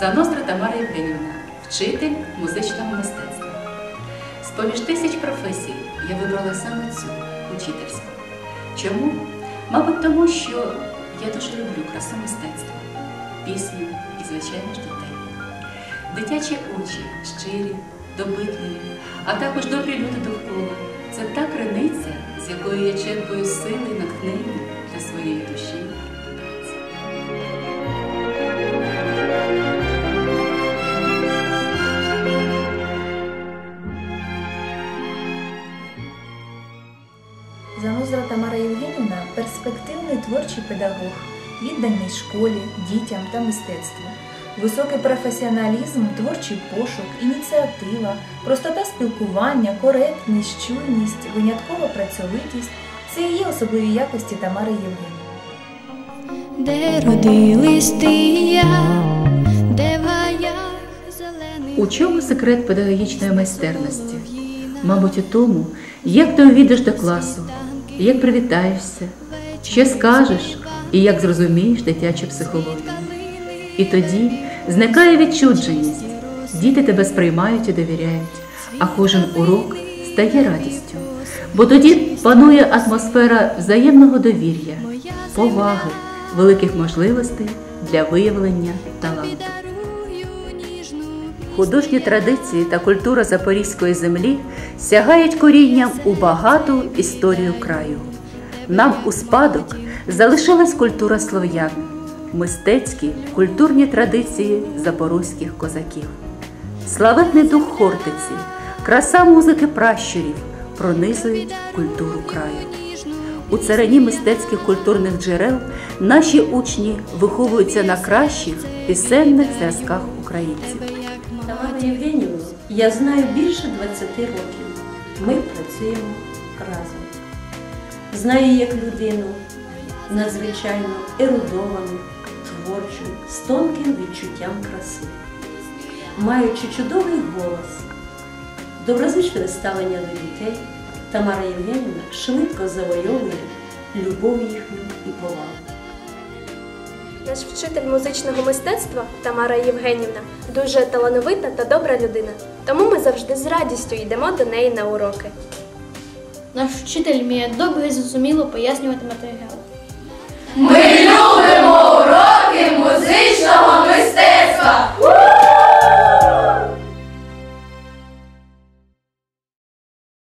Заностра Тамара Євгенівна, вчитель музичного мистецтва. З-поміж тисяч професій я вибрала саме цю учительську. Чому? Мабуть, тому що я дуже люблю красу мистецтва, пісню і, звичайно ж, дітей. Дитячі очі щирі, добитливі, а також добрі люди довкола. Це та криниця, з якої я черпаю сили і натхнення для своєї душі. Занозра Тамара Євгенівна перспективний творчий педагог, відданий школі, дітям та мистецтву. Високий професіоналізм, творчий пошук, ініціатива, простота спілкування, коректність, чуйність, виняткова працьовитість це є особливі якості Тамари Євгенівни. Де родились ти і я, де в гаях зелений. У чому секрет педагогічної майстерності? Мабуть, у тому, як ти увійдеш до класу, як привітаєшся, що скажеш? І як зрозумієш дитячу психологію. І тоді зникає відчудженість, діти тебе сприймають і довіряють, а кожен урок стає радістю, бо тоді панує атмосфера взаємного довір'я, поваги, великих можливостей для виявлення таланту. Художні традиції та культура запорізької землі сягають корінням у багату історію краю. Нам у спадок залишилась культура слов'ян, мистецькі культурні традиції запорозьких козаків. Славетний дух Хортиці, краса музики пращурів пронизують культуру краю. У царині мистецьких культурних джерел наші учні виховуються на кращих пісенних зразках українців. Тамару Євгенівну я знаю більше 20 років. Ми працюємо разом. Знаю як людину надзвичайно ерудовану, творчу, з тонким відчуттям краси. Маючи чудовий голос, доброзичливе ставлення до дітей, Тамара Євгенівна швидко завойовує любов їхню і повагу. Наш вчитель музичного мистецтва Тамара Євгенівна дуже талановита та добра людина. Тому ми завжди з радістю йдемо до неї на уроки. Наш вчитель вміє добре і зрозуміло пояснювати матеріал. Ми любимо уроки музичного мистецтва.